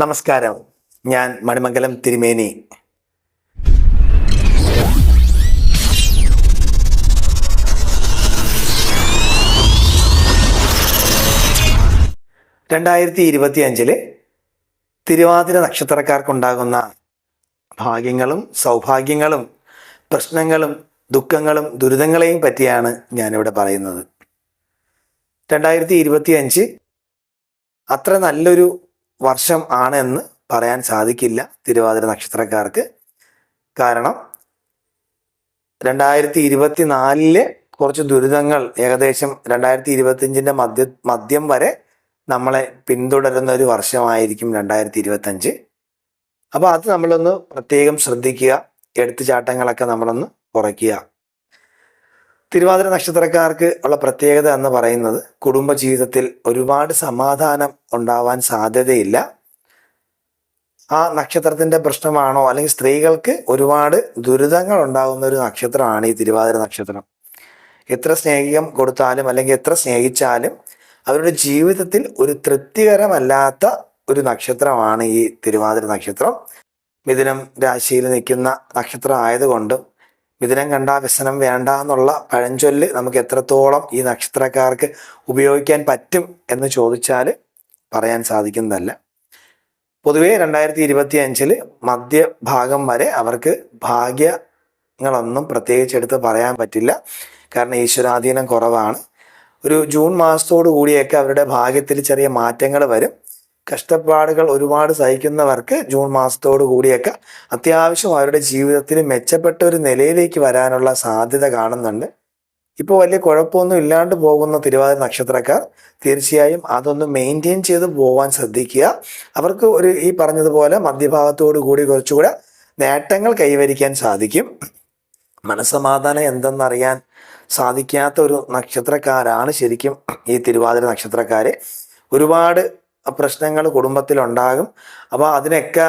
നമസ്കാരം. ഞാൻ മണിമംഗലം തിരുമേനി. രണ്ടായിരത്തി ഇരുപത്തി അഞ്ചിൽ തിരുവാതിര നക്ഷത്രക്കാർക്കുണ്ടാകുന്ന ഭാഗ്യങ്ങളും സൗഭാഗ്യങ്ങളും പ്രശ്നങ്ങളും ദുഃഖങ്ങളും ദുരിതങ്ങളെയും പറ്റിയാണ് ഞാനിവിടെ പറയുന്നത്. രണ്ടായിരത്തി ഇരുപത്തി അഞ്ച് അത്ര നല്ലൊരു വർഷം ആണെന്ന് പറയാൻ സാധിക്കില്ല തിരുവാതിര നക്ഷത്രക്കാർക്ക്. കാരണം രണ്ടായിരത്തി ഇരുപത്തി നാലിലെ കുറച്ച് ദുരിതങ്ങൾ ഏകദേശം രണ്ടായിരത്തി ഇരുപത്തിയഞ്ചിന്റെ മധ്യ മധ്യം വരെ നമ്മളെ പിന്തുടരുന്ന ഒരു വർഷമായിരിക്കും രണ്ടായിരത്തി ഇരുപത്തഞ്ച് അപ്പോൾ അത് നമ്മളൊന്ന് പ്രത്യേകം ശ്രദ്ധിക്കുക. എടുത്തുചാട്ടങ്ങളൊക്കെ നമ്മളൊന്ന് കുറയ്ക്കുക. തിരുവാതിര നക്ഷത്രക്കാർക്ക് ഉള്ള പ്രത്യേകത എന്ന് പറയുന്നത് കുടുംബ ജീവിതത്തിൽ ഒരുപാട് സമാധാനം ഉണ്ടാവാൻ സാധ്യതയില്ല. ആ നക്ഷത്രത്തിന്റെ പ്രശ്നമാണോ അല്ലെങ്കിൽ സ്ത്രീകൾക്ക് ഒരുപാട് ദുരിതങ്ങൾ ഉണ്ടാകുന്ന ഒരു നക്ഷത്രമാണ് ഈ തിരുവാതിര നക്ഷത്രം. എത്ര സ്നേഹികം കൊടുത്താലും അല്ലെങ്കിൽ എത്ര സ്നേഹിച്ചാലും അവരുടെ ജീവിതത്തിൽ ഒരു തൃപ്തികരമല്ലാത്ത ഒരു നക്ഷത്രമാണ് ഈ തിരുവാതിര നക്ഷത്രം. മിഥുനം രാശിയിൽ നിൽക്കുന്ന നക്ഷത്രം ആയതുകൊണ്ടും മിഥുനം കണ്ട വ്യസനം വേണ്ട എന്നുള്ള പഴഞ്ചൊല്ല് നമുക്ക് എത്രത്തോളം ഈ നക്ഷത്രക്കാർക്ക് ഉപയോഗിക്കാൻ പറ്റും എന്ന് ചോദിച്ചാൽ പറയാൻ സാധിക്കുന്നതല്ല. പൊതുവേ രണ്ടായിരത്തി ഇരുപത്തി അഞ്ചിൽ മധ്യഭാഗം വരെ അവർക്ക് ഭാഗ്യങ്ങളൊന്നും പ്രത്യേകിച്ച് എടുത്ത് പറയാൻ പറ്റില്ല. കാരണം ഈശ്വരാധീനം കുറവാണ്. ഒരു ജൂൺ മാസത്തോടു കൂടിയൊക്കെ അവരുടെ ഭാഗ്യത്തിൽ ചെറിയ മാറ്റങ്ങൾ വരും. കഷ്ടപ്പാടുകൾ ഒരുപാട് സഹിക്കുന്നവർക്ക് ജൂൺ മാസത്തോടു കൂടിയൊക്കെ അത്യാവശ്യം അവരുടെ ജീവിതത്തിൽ മെച്ചപ്പെട്ട ഒരു നിലയിലേക്ക് വരാനുള്ള സാധ്യത കാണുന്നുണ്ട്. ഇപ്പോൾ വലിയ കുഴപ്പമൊന്നും ഇല്ലാണ്ട് പോകുന്ന തിരുവാതിര നക്ഷത്രക്കാർ തീർച്ചയായും അതൊന്ന് മെയിന്റെയിൻ ചെയ്ത് പോകാൻ ശ്രദ്ധിക്കുക. അവർക്ക് ഒരു ഈ പറഞ്ഞതുപോലെ മധ്യഭാഗത്തോടു കൂടി കുറച്ചുകൂടെ നേട്ടങ്ങൾ കൈവരിക്കാൻ സാധിക്കും. മനസ്സമാധാനം എന്തെന്നറിയാൻ സാധിക്കാത്ത ഒരു നക്ഷത്രക്കാരാണ് ശരിക്കും ഈ തിരുവാതിര നക്ഷത്രക്കാർ ഒരുപാട് പ്രശ്നങ്ങൾ കുടുംബത്തിലുണ്ടാകും. അപ്പോൾ അതിനൊക്കെ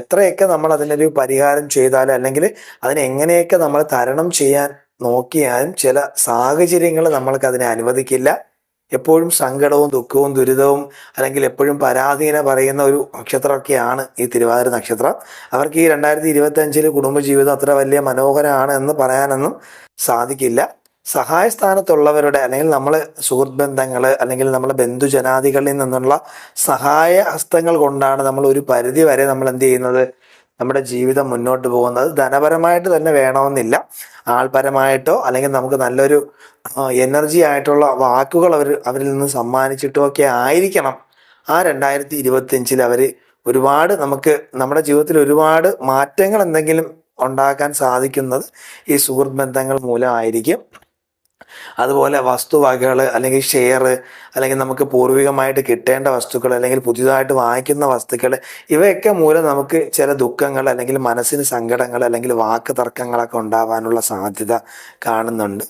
എത്രയൊക്കെ നമ്മൾ അതിനൊരു പരിഹാരം ചെയ്താലും അല്ലെങ്കിൽ അതിനെങ്ങനെയൊക്കെ നമ്മൾ തരണം ചെയ്യാൻ നോക്കിയാലും ചില സാഹചര്യങ്ങൾ നമ്മൾക്ക് അതിനെ അനുവദിക്കില്ല. എപ്പോഴും സങ്കടവും ദുഃഖവും ദുരിതവും അല്ലെങ്കിൽ എപ്പോഴും പരാധീന പറയുന്ന ഒരു നക്ഷത്രമൊക്കെയാണ് ഈ തിരുവാതിര നക്ഷത്രം. അവർക്ക് ഈ രണ്ടായിരത്തി ഇരുപത്തി അഞ്ചിൽ കുടുംബജീവിതം അത്ര വലിയ മനോഹരമാണ് എന്ന് പറയാനൊന്നും സാധിക്കില്ല. സഹായ സ്ഥാനത്തുള്ളവരുടെ അല്ലെങ്കിൽ നമ്മൾ സുഹൃത്ത് ബന്ധങ്ങൾ അല്ലെങ്കിൽ നമ്മളെ ബന്ധുജനാദികളിൽ നിന്നുള്ള സഹായ ഹസ്തങ്ങൾ കൊണ്ടാണ് നമ്മൾ ഒരു പരിധി വരെ നമ്മൾ എന്ത് ചെയ്യുന്നത്? നമ്മുടെ ജീവിതം മുന്നോട്ട് പോകുന്നത്. ധനപരമായിട്ട് തന്നെ വേണമെന്നില്ല. ആൾപരമായിട്ടോ അല്ലെങ്കിൽ നമുക്ക് നല്ലൊരു എനർജി ആയിട്ടുള്ള വാക്കുകൾ അവർ അവരിൽ നിന്ന് സമ്മാനിച്ചിട്ടോ ഒക്കെ ആയിരിക്കണം. ആ രണ്ടായിരത്തി ഇരുപത്തിയഞ്ചിൽ അവർ ഒരുപാട് നമുക്ക് നമ്മുടെ ജീവിതത്തിൽ ഒരുപാട് മാറ്റങ്ങൾ എന്തെങ്കിലും ഉണ്ടാക്കാൻ സാധിക്കുന്നത് ഈ സുഹൃത്ത് ബന്ധങ്ങൾ മൂലമായിരിക്കും. അതുപോലെ വസ്തുവകകൾ അല്ലെങ്കിൽ ഷെയർ അല്ലെങ്കിൽ നമുക്ക് പൂർവികമായിട്ട് കിട്ടേണ്ട വസ്തുക്കൾ അല്ലെങ്കിൽ പുതിയതായിട്ട് വാങ്ങിക്കുന്ന വസ്തുക്കൾ ഇവയൊക്കെ മൂലം നമുക്ക് ചില ദുഃഖങ്ങൾ അല്ലെങ്കിൽ മനസ്സിന് സങ്കടങ്ങൾ അല്ലെങ്കിൽ വാക്ക് തർക്കങ്ങളൊക്കെ ഉണ്ടാവാനുള്ള സാധ്യത കാണുന്നുണ്ട്.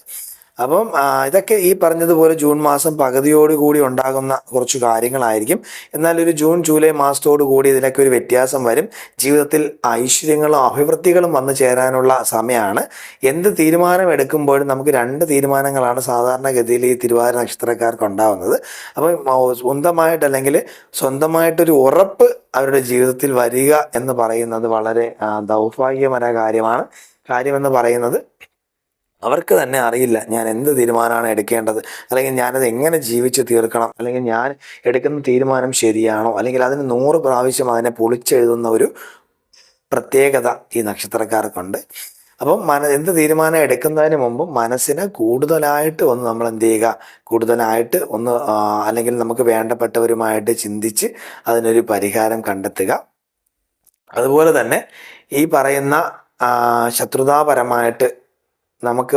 അപ്പം ഇതൊക്കെ ഈ പറഞ്ഞതുപോലെ ജൂൺ മാസം പകുതിയോട് കൂടി ഉണ്ടാകുന്ന കുറച്ച് കാര്യങ്ങളായിരിക്കും. എന്നാൽ ഒരു ജൂൺ ജൂലൈ മാസത്തോടു കൂടി ഇതിനൊക്കെ ഒരു വ്യത്യാസം വരും. ജീവിതത്തിൽ ഐശ്വര്യങ്ങളും അഭിവൃദ്ധികളും വന്നു ചേരാനുള്ള സമയമാണ്. എന്ത് തീരുമാനം എടുക്കുമ്പോഴും നമുക്ക് രണ്ട് തീരുമാനങ്ങളാണ് സാധാരണഗതിയിൽ ഈ തിരുവാതിര നക്ഷത്രക്കാർക്ക് ഉണ്ടാവുന്നത്. അപ്പം മ- സ്വന്തമായിട്ട് അല്ലെങ്കിൽ സ്വന്തമായിട്ടൊരു ഉറപ്പ് അവരുടെ ജീവിതത്തിൽ വരിക എന്ന് പറയുന്നത് വളരെ ദൗർഭാഗ്യമായ കാര്യമാണ്. കാര്യമെന്ന് പറയുന്നത് അവർക്ക് തന്നെ അറിയില്ല ഞാൻ എന്ത് തീരുമാനമാണ് എടുക്കേണ്ടത്? അല്ലെങ്കിൽ ഞാനത് എങ്ങനെ ജീവിച്ച് തീർക്കണം? അല്ലെങ്കിൽ ഞാൻ എടുക്കുന്ന തീരുമാനം ശരിയാണോ? അല്ലെങ്കിൽ അതിന് നൂറ് പ്രാവശ്യം അതിനെ പൊളിച്ചെഴുതുന്ന ഒരു പ്രത്യേകത ഈ നക്ഷത്രക്കാർക്കുണ്ട്. അപ്പം മന എന്ത് തീരുമാനം എടുക്കുന്നതിന് മുമ്പ് മനസ്സിനെ കൂടുതലായിട്ട് ഒന്ന് നമ്മൾ എന്ത് ചെയ്യുക? കൂടുതലായിട്ട് ഒന്ന് അല്ലെങ്കിൽ നമുക്ക് വേണ്ടപ്പെട്ടവരുമായിട്ട് ചിന്തിച്ച് അതിനൊരു പരിഹാരം കണ്ടെത്തുക. അതുപോലെ തന്നെ ഈ പറയുന്ന ശത്രുതാപരമായിട്ട് നമുക്ക്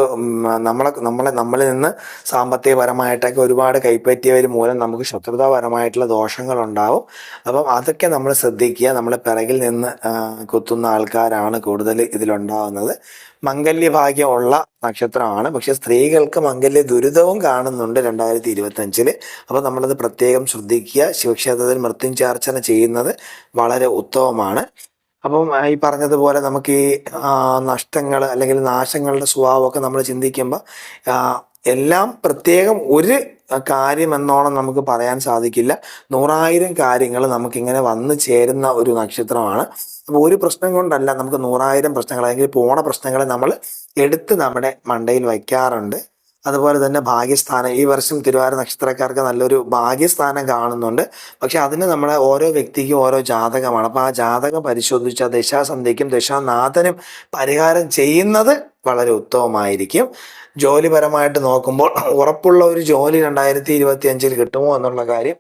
നമ്മളെ നമ്മളെ നമ്മളിൽ നിന്ന് സാമ്പത്തികപരമായിട്ടൊക്കെ ഒരുപാട് കൈപ്പറ്റിയവർ മൂലം നമുക്ക് ശത്രുതാപരമായിട്ടുള്ള ദോഷങ്ങളുണ്ടാവും. അപ്പം അതൊക്കെ നമ്മൾ ശ്രദ്ധിക്കുക. നമ്മളെ പിറകിൽ നിന്ന് കുത്തുന്ന ആൾക്കാരാണ് കൂടുതൽ ഇതിലുണ്ടാവുന്നത്. മംഗല്യഭാഗ്യമുള്ള നക്ഷത്രമാണ്. പക്ഷെ സ്ത്രീകൾക്ക് മംഗല്യ ദുരിതവും കാണുന്നുണ്ട് രണ്ടായിരത്തി ഇരുപത്തി അഞ്ചിൽ അപ്പം നമ്മളത് പ്രത്യേകം ശ്രദ്ധിക്കുക. ശിവക്ഷേത്രത്തിൽ മൃത്യുചാർച്ചന ചെയ്യുന്നത് വളരെ ഉത്തമമാണ്. അപ്പം ഈ പറഞ്ഞതുപോലെ നമുക്ക് ഈ നഷ്ടങ്ങൾ അല്ലെങ്കിൽ നാശങ്ങളുടെ സ്വഭാവമൊക്കെ നമ്മൾ ചിന്തിക്കുമ്പോൾ എല്ലാം പ്രത്യേകം ഒരു കാര്യം എന്നോണം നമുക്ക് പറയാൻ സാധിക്കില്ല. നൂറായിരം കാര്യങ്ങൾ നമുക്കിങ്ങനെ വന്നു ചേരുന്ന ഒരു നക്ഷത്രമാണ്. അപ്പോൾ ഒരു പ്രശ്നം കൊണ്ടല്ല നമുക്ക് നൂറായിരം പ്രശ്നങ്ങൾ അല്ലെങ്കിൽ പോണ പ്രശ്നങ്ങളെ നമ്മൾ എടുത്ത് നമ്മുടെ മണ്ടയിൽ വയ്ക്കാറുണ്ട്. അതുപോലെ തന്നെ ഭാഗ്യസ്ഥാനം. ഈ വർഷം തിരുവാര നക്ഷത്രക്കാർക്ക് നല്ലൊരു ഭാഗ്യസ്ഥാനം കാണുന്നുണ്ട്. പക്ഷെ അതിന് നമ്മളെ ഓരോ വ്യക്തിക്കും ഓരോ ജാതകമാണ്. അപ്പോൾ ആ ജാതകം പരിശോധിച്ച ദശാസന്ധിക്കും ദശാനാഥനും പരിഹാരം ചെയ്യുന്നത് വളരെ ഉത്തമമായിരിക്കും. ജോലിപരമായിട്ട് നോക്കുമ്പോൾ ഉറപ്പുള്ള ഒരു ജോലി രണ്ടായിരത്തി ഇരുപത്തി അഞ്ചിൽ കിട്ടുമോ എന്നുള്ള കാര്യം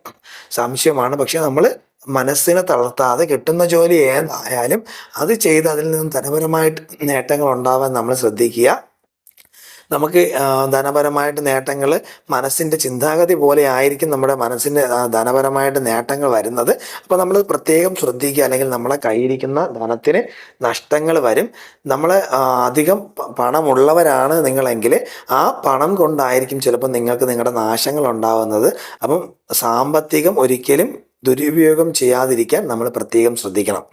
സംശയമാണ്. പക്ഷെ നമ്മൾ മനസ്സിനെ തളർത്താതെ കിട്ടുന്ന ജോലി ഏതായാലും അത് ചെയ്ത് അതിൽ നിന്നും ധനപരമായിട്ട് നേട്ടങ്ങൾ ഉണ്ടാവാൻ നമ്മൾ ശ്രദ്ധിക്കുക. നമുക്ക് ധനപരമായിട്ട് നേട്ടങ്ങൾ മനസ്സിന്റെ ചിന്താഗതി പോലെ ആയിരിക്കും നമ്മുടെ മനസ്സിന് ധനപരമായിട്ട് നേട്ടങ്ങൾ വരുന്നത്. അപ്പോൾ നമ്മൾ പ്രത്യേകം ശ്രദ്ധിക്കുക അല്ലെങ്കിൽ നമ്മളെ കയ്യിരിക്കുന്ന ധനത്തിന് നഷ്ടങ്ങൾ വരും. നമ്മൾ അധികം പണമുള്ളവരാണ് നിങ്ങളെങ്കിൽ ആ പണം കൊണ്ടായിരിക്കും ചിലപ്പോൾ നിങ്ങൾക്ക് നിങ്ങളുടെ നാശങ്ങൾ ഉണ്ടാവുന്നത്. അപ്പം സാമ്പത്തികം ഒരിക്കലും ദുരുപയോഗം ചെയ്യാതിരിക്കാൻ നമ്മൾ പ്രത്യേകം ശ്രദ്ധിക്കണം.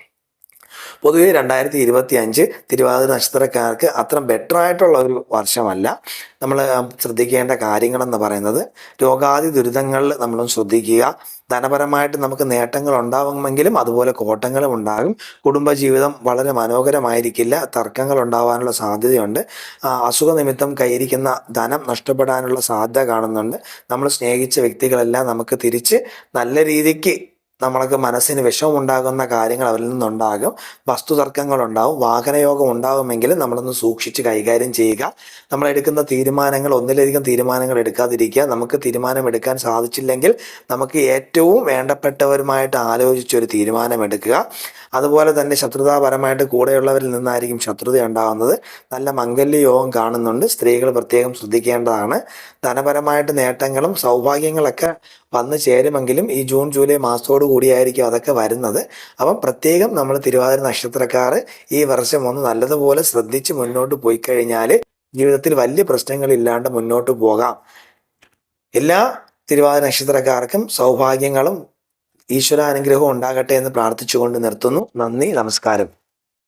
പൊതുവെ രണ്ടായിരത്തി ഇരുപത്തി അഞ്ച് തിരുവാതിര നക്ഷത്രക്കാർക്ക് അത്ര ബെറ്റർ ആയിട്ടുള്ള ഒരു വർഷമല്ല. നമ്മൾ ശ്രദ്ധിക്കേണ്ട കാര്യങ്ങളെന്ന് പറയുന്നത് രോഗാദി ദുരിതങ്ങളിൽ നമ്മളും ശ്രദ്ധിക്കുക. ധനപരമായിട്ട് നമുക്ക് നേട്ടങ്ങൾ ഉണ്ടാവുമെങ്കിലും അതുപോലെ കോട്ടങ്ങളും ഉണ്ടാകും. കുടുംബജീവിതം വളരെ മനോഹരമായിരിക്കില്ല. തർക്കങ്ങൾ ഉണ്ടാവാനുള്ള സാധ്യതയുണ്ട്. അസുഖ നിമിത്തം കൈയിരിക്കുന്ന ധനം നഷ്ടപ്പെടാനുള്ള സാധ്യത കാണുന്നുണ്ട്. നമ്മൾ സ്നേഹിച്ച വ്യക്തികളെല്ലാം നമുക്ക് തിരിച്ച് നല്ല രീതിക്ക് നമ്മൾക്ക് മനസ്സിന് വിഷമമുണ്ടാകുന്ന കാര്യങ്ങൾ അവരിൽ നിന്നുണ്ടാകും. വസ്തുതർക്കങ്ങൾ ഉണ്ടാവും വാഹനയോഗം ഉണ്ടാകുമെങ്കിലും നമ്മളൊന്ന് സൂക്ഷിച്ച് കൈകാര്യം ചെയ്യുക. നമ്മൾ എടുക്കുന്ന തീരുമാനങ്ങൾ ഒന്നിലധികം തീരുമാനങ്ങൾ എടുക്കാതിരിക്കുക. നമുക്ക് തീരുമാനം എടുക്കാൻ സാധിച്ചില്ലെങ്കിൽ നമുക്ക് ഏറ്റവും വേണ്ടപ്പെട്ടവരുമായിട്ട് ആലോചിച്ചൊരു തീരുമാനം എടുക്കുക. അതുപോലെ തന്നെ ശത്രുതാപരമായിട്ട് കൂടെയുള്ളവരിൽ നിന്നായിരിക്കും ശത്രുത ഉണ്ടാകുന്നത് നല്ല മംഗല്യ യോഗം കാണുന്നുണ്ട്. സ്ത്രീകൾ പ്രത്യേകം ശ്രദ്ധിക്കേണ്ടതാണ്. ധനപരമായിട്ട് നേട്ടങ്ങളും സൗഭാഗ്യങ്ങളൊക്കെ വന്നു ചേരുമെങ്കിലും ഈ ജൂൺ ജൂലൈ മാസത്തോടു കൂടിയായിരിക്കും അതൊക്കെ വരുന്നത്. അപ്പം പ്രത്യേകം നമ്മൾ തിരുവാതിര നക്ഷത്രക്കാർ ഈ വർഷം ഒന്ന് നല്ലതുപോലെ ശ്രദ്ധിച്ച് മുന്നോട്ട് പോയി കഴിഞ്ഞാൽ ജീവിതത്തിൽ വലിയ പ്രശ്നങ്ങളില്ലാണ്ട് മുന്നോട്ട് പോകാം. എല്ലാ തിരുവാതിര നക്ഷത്രക്കാർക്കും സൗഭാഗ്യങ്ങളും ഈശ്വരാനുഗ്രഹവും ഉണ്ടാകട്ടെ എന്ന് പ്രാർത്ഥിച്ചുകൊണ്ട് നിർത്തുന്നു. നന്ദി നമസ്കാരം.